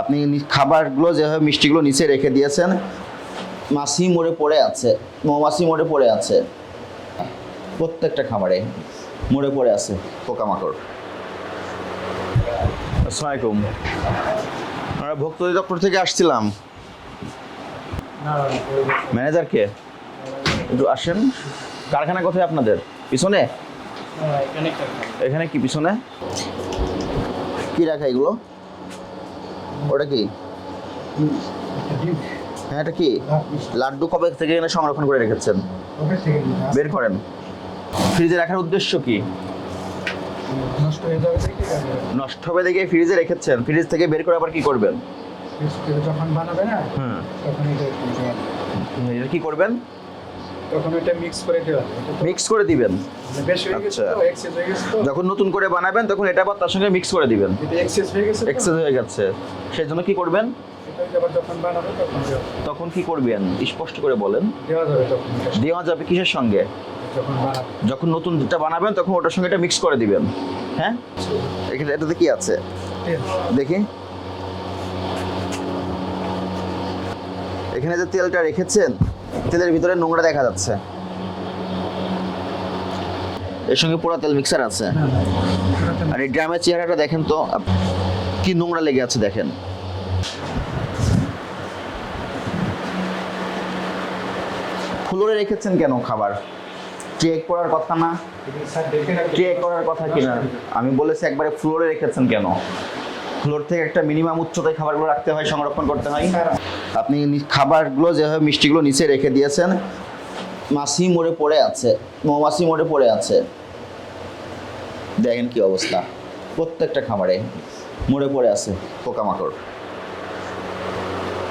আপনি খাবারগুলো যেভাবে মিষ্টিগুলো নিচে রেখে দিয়েছেন মাছি মরে পড়ে আছে মৌমাছি মরে পড়ে আছে। প্রত্যেকটা খাবারে মরে পড়ে আছে পোকামাকড়। আসসালামু আলাইকুম আমরা ভক্ত দপ্তর থেকে আসছিলাম। ম্যানেজার কে একটু আসেন। কারখানা কোথায় আপনাদের? পিছনে? এখানে কি পিছনে? কি রাখা এগুলো? ওটা কি? হ্যাঁ এটা কি? লাড্ডু কবে থেকে এনে সংরক্ষণ করে রেখেছেন? বের করেন। ফ্রিজে রাখার উদ্দেশ্য কি? নষ্ট হয়ে হবে দেখে ফ্রিজে রেখেছেন। ফ্রিজ থেকে বের করে আবার কি করবেন? যখন বানাবে না তখন। এটা কি করবেন? তখন এটা মিক্স করে তো মিক্স করে দিবেন? মানে আচ্ছা। যখন নতুন করে বানাবেন তখন এটা আবার তার সঙ্গে মিক্স করে দিবেন। এক্সেস হয়ে গেছে এক্সেস হয়ে গেছে। সেই জন্য কি করবেন? তখন কি করবেন? স্পষ্ট করে বলেন। যাবে দেওয়া যাবে কিসের সঙ্গে? যখন নতুন যেটা বানাবেন তখন ওটার সঙ্গে এটা মিক্স করে দিবেন। হ্যাঁ? এখানে এটাতে কি আছে? দেখি। এখানে যে তেলটা রেখেছেন তেলের ভিতরে নোংরা দেখা যাচ্ছে। এর সঙ্গে পোড়া তেল মিক্সার আছে। না, না, আর এই ড্রামের চেহারাটা দেখেন তো কি নোংরা লেগে আছে দেখেন। ফ্লোরে রেখেছেন কেন খাবার? চেক করার কথা না। চেক করার কথা কিনা? আমি বলেছি একবারে ফ্লোরে রেখেছেন কেন? ফ্লোর থেকে একটা মিনিমাম উচ্চতায় খাবারগুলো রাখতে হয়, সংরক্ষণ করতে হয়। আপনি খাবারগুলো যেভাবে মিষ্টিগুলো নিচে রেখে দিয়েছেন, মাসি মরে পড়ে আছে, মৌমাছি মরে পড়ে আছে। দেখেন কি অবস্থা, প্রত্যেকটা খাবারে মরে পড়ে আছে পোকামাকড়।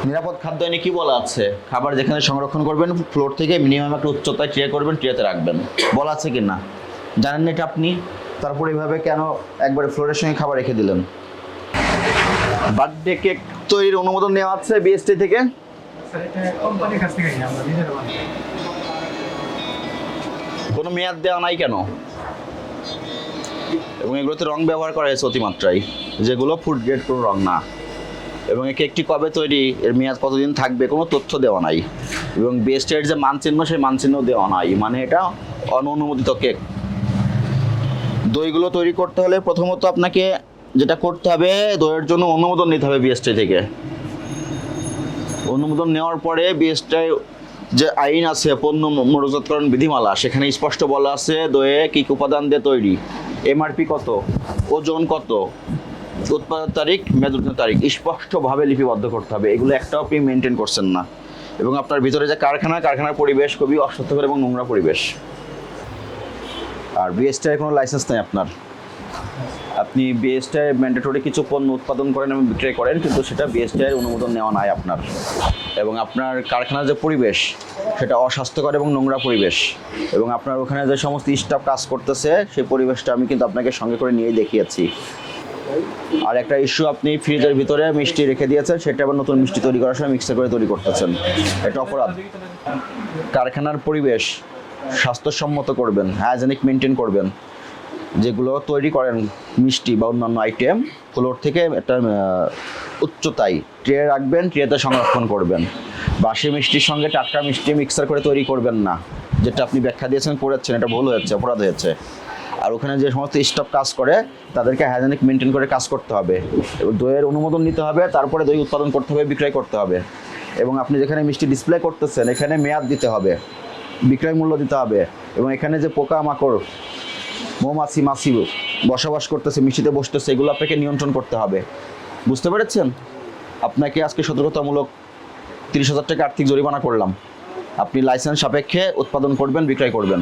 নিরাপদ খাদ্য আইনে কি বলা আছে? খাবার যেখানে সংরক্ষণ করবেন, ফ্লোর থেকে মিনিমাম একটা উচ্চতায় ট্রে করবেন ট্রেতে রাখবেন। বলা আছে কি না জানেন না এটা আপনি? তারপর এইভাবে কেন একবারে ফ্লোরের সঙ্গে খাবার রেখে দিলেন? বার্থডে কেক তৈরির অনুমোদন নেওয়া আছে বিএসটি থেকে। কোনো মেয়াদ দেওয়া নাই কেন? এবং এগুলোতে রং ব্যবহার করা হয়েছে অতিমাত্রায়। যেগুলো ফুড গ্রেড কোনো রং না। এবং এই কেকটি কবে তৈরি, এর মেয়াদ কতদিন থাকবে, কোনো তথ্য দেওয়া নাই। এবং বেস্টের যে মানচিহ্ন, সেই মানচিহ্ন দেওয়া নাই। মানে এটা অননুমোদিত কেক। দইগুলো তৈরি করতে হলে প্রথমত আপনাকে যেটা করতে হবে, দইয়ের জন্য অনুমোদন নিতে হবে বিএসটি থেকে। অনুমোদন নেওয়ার পরে বিএসটাই যে আইন আছে, পণ্য মরুজাতকরণ বিধিমালা, সেখানে স্পষ্ট বলা আছে দয়ে কি উপাদান দিয়ে তৈরি। এমআরপি কত? ওজন কত? উৎপাদন তারিখ মেয়াদোত্তীর্ণ তারিখ, স্পষ্টভাবে লিপিবদ্ধ করতে হবে। এগুলো একটাও আপনি মেনটেন করছেন না। এবং আপনার ভিতরে যে কারখানা কারখানার পরিবেশ খুবই অস্বাস্থ্যকর এবং নোংরা পরিবেশ। আর বিএসটাই কোনো লাইসেন্স নেই আপনার। আপনি বিএসটাই ম্যান্ডেটরি কিছু পণ্য উৎপাদন করেন এবং বিক্রয় করেন, কিন্তু সেটা বিএসটাই অনুমোদন নেওয়া নাই আপনার। এবং আপনার কারখানার যে পরিবেশ, সেটা অস্বাস্থ্যকর এবং নোংরা পরিবেশ। এবং আপনার ওখানে যে সমস্ত স্টাফ কাজ করতেছে, সেই পরিবেশটা আমি কিন্তু আপনাকে সঙ্গে করে নিয়েই দেখিয়েছি। আর একটা ইস্যু আপনি ফ্রিজের ভিতরে মিষ্টি রেখে দিয়েছেন, সেটা আবার নতুন মিষ্টি তৈরি করার সময় মিক্সার করে তৈরি করতেছেন। এটা অপরাধ। কারখানার পরিবেশ স্বাস্থ্যসম্মত করবেন হাইজেনিক মেনটেন করবেন। যেগুলো তৈরি করেন মিষ্টি বা অন্যান্য আইটেম, ফ্লোর থেকে একটা উচ্চতায় ট্রে রাখবেন, ট্রেতে সংরক্ষণ করবেন। বাসি মিষ্টির সঙ্গে টাটকা মিষ্টি মিক্সার করে তৈরি করবেন না, যেটা আপনি ব্যাখ্যা দিয়েছেন, করেছেন, এটা ভুল হয়েছে, অপরাধ হয়েছে। আর ওখানে যে সমস্ত স্টাফ কাজ করে, তাদেরকে হাইজেনিক মেনটেন করে কাজ করতে হবে। দইয়ের অনুমোদন নিতে হবে, তারপরে দই উৎপাদন করতে হবে, বিক্রয় করতে হবে। এবং আপনি যেখানে মিষ্টি ডিসপ্লে করতেছেন, এখানে মেয়াদ দিতে হবে, বিক্রয় মূল্য দিতে হবে। এবং এখানে যে পোকা মাকড় মৌমাছি মাছি বসবাস করতেছে মিষ্টিতে বসতেছে, এগুলো আপনাকে নিয়ন্ত্রণ করতে হবে। বুঝতে পেরেছেন? আপনাকে আজকে সতর্কতামূলক তিরিশ হাজার টাকা আর্থিক জরিমানা করলাম। আপনি লাইসেন্স সাপেক্ষে উৎপাদন করবেন, বিক্রয় করবেন।